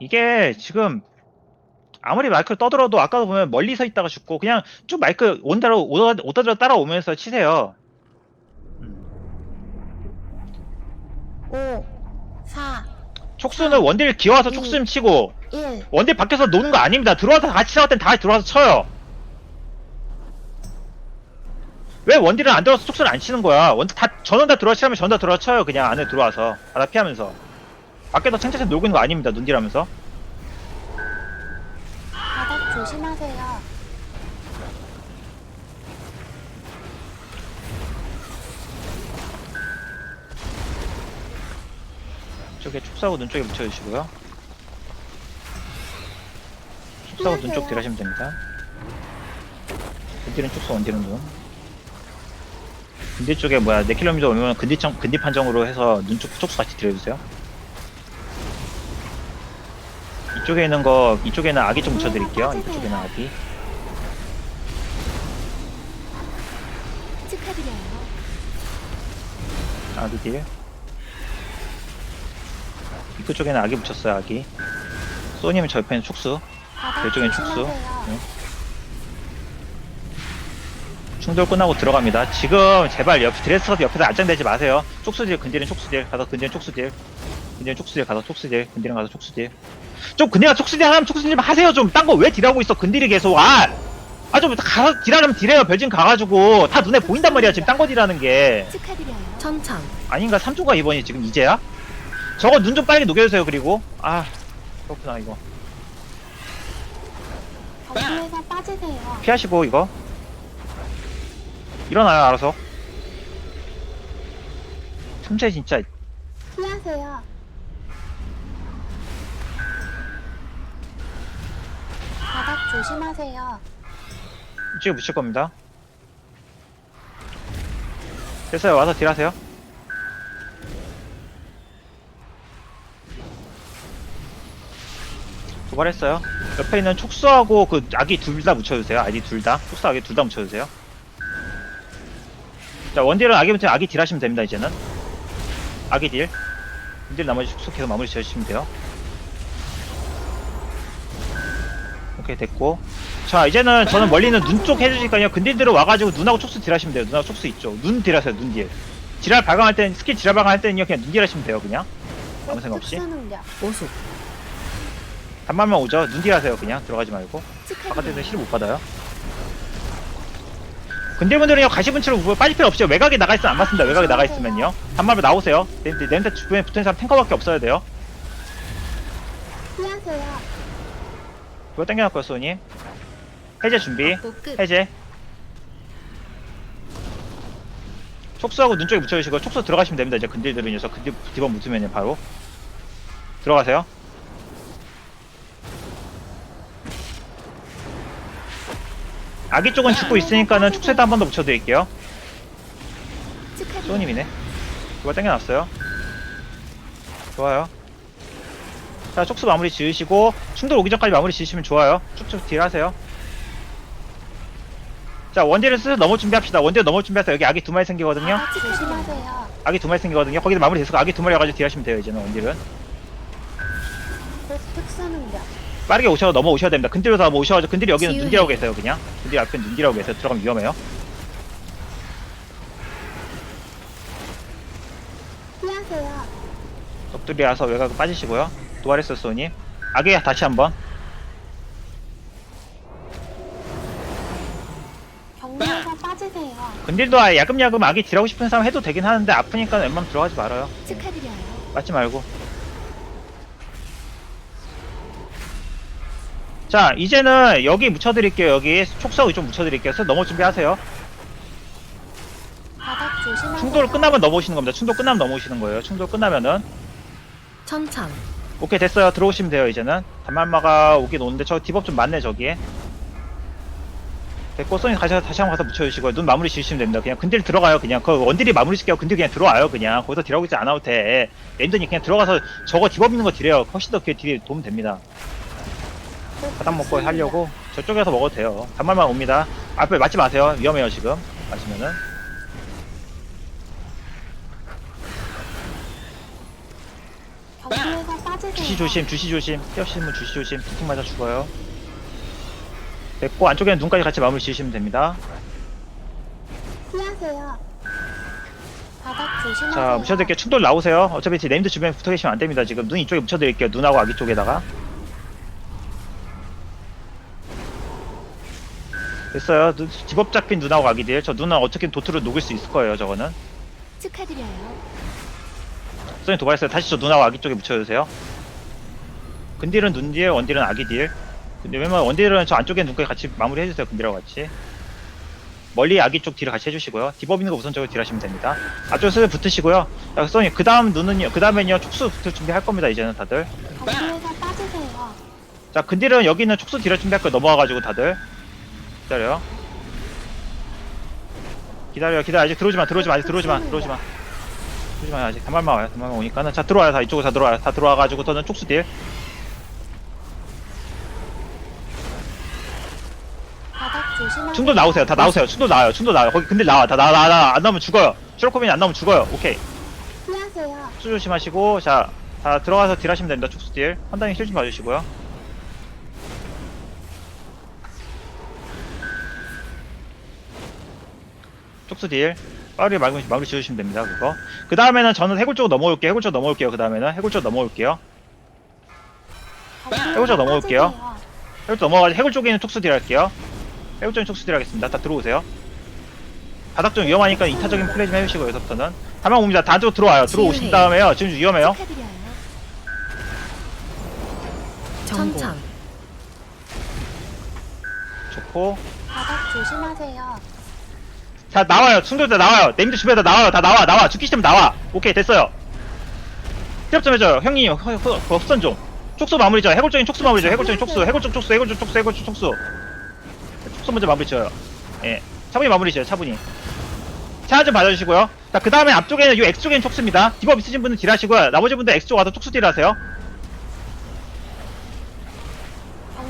이게 지금 아무리 마이크를 떠들어도 아까도 보면 멀리 서 있다가 죽고 그냥 쭉 마이크 온다로 오다 오다로 따라오면서 치세요. 음. 5, 4, 촉수는 원딜 기어와서 촉수 치고 1. 원딜 밖에서 노는 거 아닙니다. 들어와서 같이 싸울 땐다 들어와서 쳐요. 왜 원딜은 안 들어와서 촉수를 안 치는 거야? 원, 다, 전원 다 들어와 치려면 전원 다 들어와 쳐요. 그냥 안에 들어와서. 바다 피하면서. 밖에서 챙채채 놀고 있는 거 아닙니다. 눈딜하면서. 바닥 조심하세요. 이쪽에 촉수하고 눈 쪽에 묻혀주시고요. 촉수하고 눈 쪽 딜하시면 됩니다. 근딜은 촉수, 원딜은 눈. 근딜 쪽에 뭐야, 4km 오면 근디, 청, 근디 판정으로 해서 눈 쪽, 촉수 같이 딜해주세요. 이쪽에 있는 거, 이쪽에 있는 아기 좀 묻혀드릴게요. 이쪽에 있는 아기. 축하드려요. 아기 딜. 입구 쪽에는 아기 붙였어요, 아기. 옆에는 촉수. 바닥 이쪽엔 촉수. 조심하세요. 네. 충돌 끝나고 들어갑니다. 지금 제발 옆 드레스컵 옆에서 안장대지 마세요. 촉수딜, 근딜은 촉수딜, 가서 근딜은 촉수딜, 근딜은 촉수딜, 가서 촉수딜, 근딜은 가서 촉수딜. 좀 근딜가 촉수딜 하면 촉수딜 좀 하세요. 좀 딴 거 왜 딜하고 있어? 근딜이 계속 아, 아좀 가서 딜하려면 딜해요. 별진 가가지고 다 눈에 보인단 말이야. 지금 딴 거 딜하는 게. 천천. 아닌가? 3조가 이번이 지금 이제야? 저거 눈 좀 빨리 녹여주세요. 그리고 아 그렇구나 이거 거실에서 빠지세요. 피하시고 이거 일어나요 알아서. 틈새 진짜. 피하세요. 바닥 조심하세요. 이쪽에 묻힐 겁니다. 됐어요 와서 딜하세요. 도발했어요. 옆에 있는 촉수하고 그 아기 둘 다 묻혀주세요. 아기 둘다? 촉수 아기 둘 다 묻혀주세요 자 원딜은 아기 묻히면 아기 딜 하시면 됩니다 이제는. 아기 딜. 딜 나머지 계속 마무리 지어주시면 돼요. 오케이 됐고. 자 이제는 저는 멀리 있는 눈 쪽 해주시니까요? 근딜들은 와가지고 눈하고 촉수 딜 하시면 돼요. 눈하고 촉수 있죠. 눈 딜하세요 눈딜. 지랄 발광할 땐 스킬 지랄 발광할 때는요 그냥 눈 딜 하시면 돼요 그냥. 아무 생각 없이. 오수. 단말만 오죠. 눈 딜 하세요 그냥. 들어가지 말고. 바깥에서. 힐을 못 받아요 근딜분들은요 가시분치로 빠질 필요 없죠 외곽에 나가 있으면 안 맞습니다. 외곽에 나가 있으면요. 단말만 나오세요. 렌트 렌트 주변에 붙은 사람 탱커밖에 없어야 돼요. 피하세요. 그거 땡겨놨고요 소님. 해제 준비. 해제. 촉수하고 눈 쪽에 묻혀주시고 촉수 들어가시면 됩니다. 이제 근딜들은 녀석 근딜 디번 묻으면 바로. 들어가세요 아기 쪽은 죽고 있으니까는 촉수에다 한번더 축하드려요. 소님이네. 그거 땡겨놨어요? 좋아요. 자 촉수 마무리 지으시고 충돌 오기 전까지 마무리 지으시면 좋아요. 쭉쭉 딜 하세요. 자 원딜을 슬슬 넘어 준비합시다. 원딜 넘어 준비하세요 여기 아기 두 마리 생기거든요. 조심하세요. 아기 두 마리 생기거든요. 거기서 마무리 됐어 아기 두 마리 와가지고 딜 하시면 돼요 이제는 원딜은 빠르게 오셔서 넘어오셔야 됩니다. 근딜로 다 오셔가지고 근딜이 여기는. 눈딜하고 계세요 그냥. 근딜 앞에 눈딜하고 계세요. 들어가면 위험해요. 피하세요. 적들이 와서 외곽 빠지시고요. 도와레스 소님 아기 다시 한번. 경로에서 빠지세요. 근딜도 아예 야금야금 아기 딜하고 싶은 사람 해도 되긴 하는데 아프니까 웬만하면 들어가지 말아요. 축하드려요. 맞지 말고 자 이제는 여기 묻혀드릴게요. 여기 촉수하고 좀 묻혀드릴게요. 그래서 넘어 준비하세요. 바닥 조심하세요. 충돌 끝나면 넘어오시는 겁니다. 충돌 끝나면 넘어오시는 거예요. 충돌 끝나면은. 천천 오케이 됐어요. 들어오시면 돼요 이제는. 단말마가 오긴 오는데 저 디법 좀 많네 저기에. 됐고 소니 다시, 다시 한번 가서 묻혀주시고 눈 마무리 지으시면 됩니다. 그냥 근딜 들어가요 그냥. 그 원딜이 마무리 시켜요. 근딜 그냥 들어와요 그냥. 거기서 딜하고 있지 않아도 돼. 랜드니 그냥 들어가서 저거 디법 있는 거 딜해요. 훨씬 더 그게 딜이 도움 됩니다. 곧 바닥 먹고. 하려고 저쪽에서 먹어도 돼요 단말만 옵니다 앞에 맞지 마세요 위험해요 지금 맞으면은 빠지세요. 주시 조심, 주시 조심. 피하시면 주시 조심. 툭툭 맞아 죽어요. 됐고 안쪽에는 눈까지 같이 마무리 지으시면 됩니다. 피하세요. 바닥 조심하세요. 자, 묻혀드릴게요. 충돌 나오세요. 어차피 제 네임드 주변에 붙어 계시면 안 됩니다. 지금 눈 이쪽에 묻혀드릴게요. 눈하고 아기 쪽에다가. 됐어요. 눈, 집업 잡힌 눈하고 아기들. 저 눈은 어떻게든 도트로 녹일 수 있을 거예요. 저거는. 축하드려요. 선생님 도발했어요. 다시 저 눈하고 아기 쪽에 묻혀주세요. 근딜은 눈 딜, 원딜은 아기 딜. 근데 웬만하면 원딜은 저 안쪽에 눈까지 같이 마무리 해주세요. 근딜하고 같이. 멀리 아기 쪽 딜을 같이 해주시고요. 디법 있는 거 우선적으로 딜하시면 됩니다. 앞쪽 슬슬 붙으시고요. 자, 선생님 그 다음 눈은요. 그 다음엔요. 촉수 붙을 준비할 겁니다. 이제는 다들. 빠지세요. 자, 근딜은 여기 있는 촉수 딜을 준비할 거예요. 넘어와가지고 다들. 기다려요. 기다려, 기다려. 아직 들어오지 마, 들어오지 마, 아직 들어오지 마, 들어오지 마. 들어오지 마, 아직 단발만 와요. 단발만 오니까는. 자, 들어와요. 다 이쪽으로 다 들어와요. 다 들어와가지고 저는 촉수 딜. 바닥 조심하세요. 충돌 나오세요. 다 나오세요. 충돌 나와요. 충돌 나와요. 거기 근딜 나와. 다 나와, 나와, 나와. 안 나오면 죽어요. 슈로코빈이 안 나오면 죽어요. 오케이. 피하세요. 촉수 조심하시고, 자, 다 들어가서 딜 하시면 됩니다. 촉수 딜. 판단이 힐좀 봐주시고요. 촉수 딜. 빠르게 마무리, 마무리 지어주시면 됩니다. 그거. 그 다음에는 저는 해골 쪽으로 넘어올게요. 해골 쪽 넘어올게요. 그 다음에는 해골 쪽 넘어올게요. 경로에서 해보자, 넘어올게요. 해골 쪽 넘어가서 해골 쪽에 있는 촉수 딜 할게요. 해골 쪽에 촉수 딜 하겠습니다. 다 들어오세요. 바닥 좀 위험하니까 이타적인 플레이 좀 해주시고 여기서부터는 다만 옵니다. 다쪽 들어와요. 들어오신. 다음에요. 지금 위험해요. 축하드려요. 천천 좋고 바닥 조심하세요. 자 나와요. 충돌자 나와요. 네임드 주변에다 나와요. 다 나와 나와. 죽기 싫으면 나와. 오케이 됐어요. 피업 좀 해줘요. 형님 허- 허- 그 흡선 좀. 촉수 마무리 죠 해골적인 촉수 마무리 죠 해골적인 촉수. 해골적 촉수. 해골적 촉수. 해골적 촉수. 촉수 먼저 마무리 지어요. 예. 차분히 마무리 지어요. 차분히. 차좀 받아주시고요. 자, 그 다음에 앞쪽에는 이 X쪽에는 촉수입니다. 디법 있으신 분은 딜하시고요. 나머지 분들 X쪽 와서 촉수 딜하세요.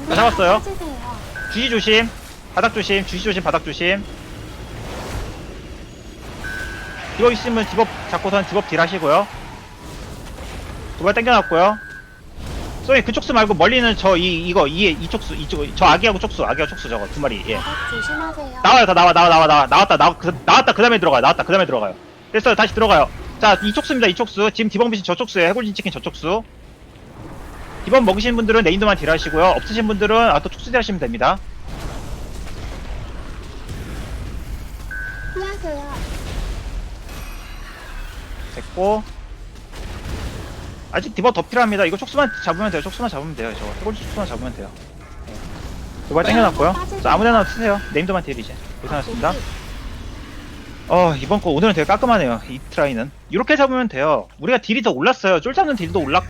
경로에서 잡았어요. 주시 조심. 바닥 조심. 주시 조심. 바닥 조심. 디법 있으면 디법 잡고선 디법 딜하시고요. 두 발 당겨놨고요. 소리 그 촉수 말고 멀리는 저 이 이거 이이 촉수 이쪽 저 아기하고 촉수 아기하고 촉수 저거 두 마리 예. 바닥 조심하세요. 나와요 다 나와 나와 나와 나와 나왔다 나와 그, 나왔다 그 다음에 들어가요 나왔다 그 다음에 들어가요. 됐어요 다시 들어가요. 자이 촉수입니다 이 촉수. 지금 디범 비신 저 촉수예요. 해골진 치킨 저 촉수. 디범 먹으신 분들은 네임드만 딜하시고요. 없으신 분들은 아또 촉수 딜하시면 됩니다 됐고. 아직 디버 더 필요합니다. 이거 촉수만 잡으면 돼요. 촉수만 잡으면 돼요. 저거. 해골진 촉수만 잡으면 돼요. 네. 두발 당겨놨고요. 자 아무데나 쓰세요. 네임드만 딜 이제. 고생하셨습니다. 어 이번 거 오늘은 되게 깔끔하네요. 이 트라이는. 이렇게 잡으면 돼요. 우리가 딜이 더 올랐어요. 쫄 잡는 딜도 올랐고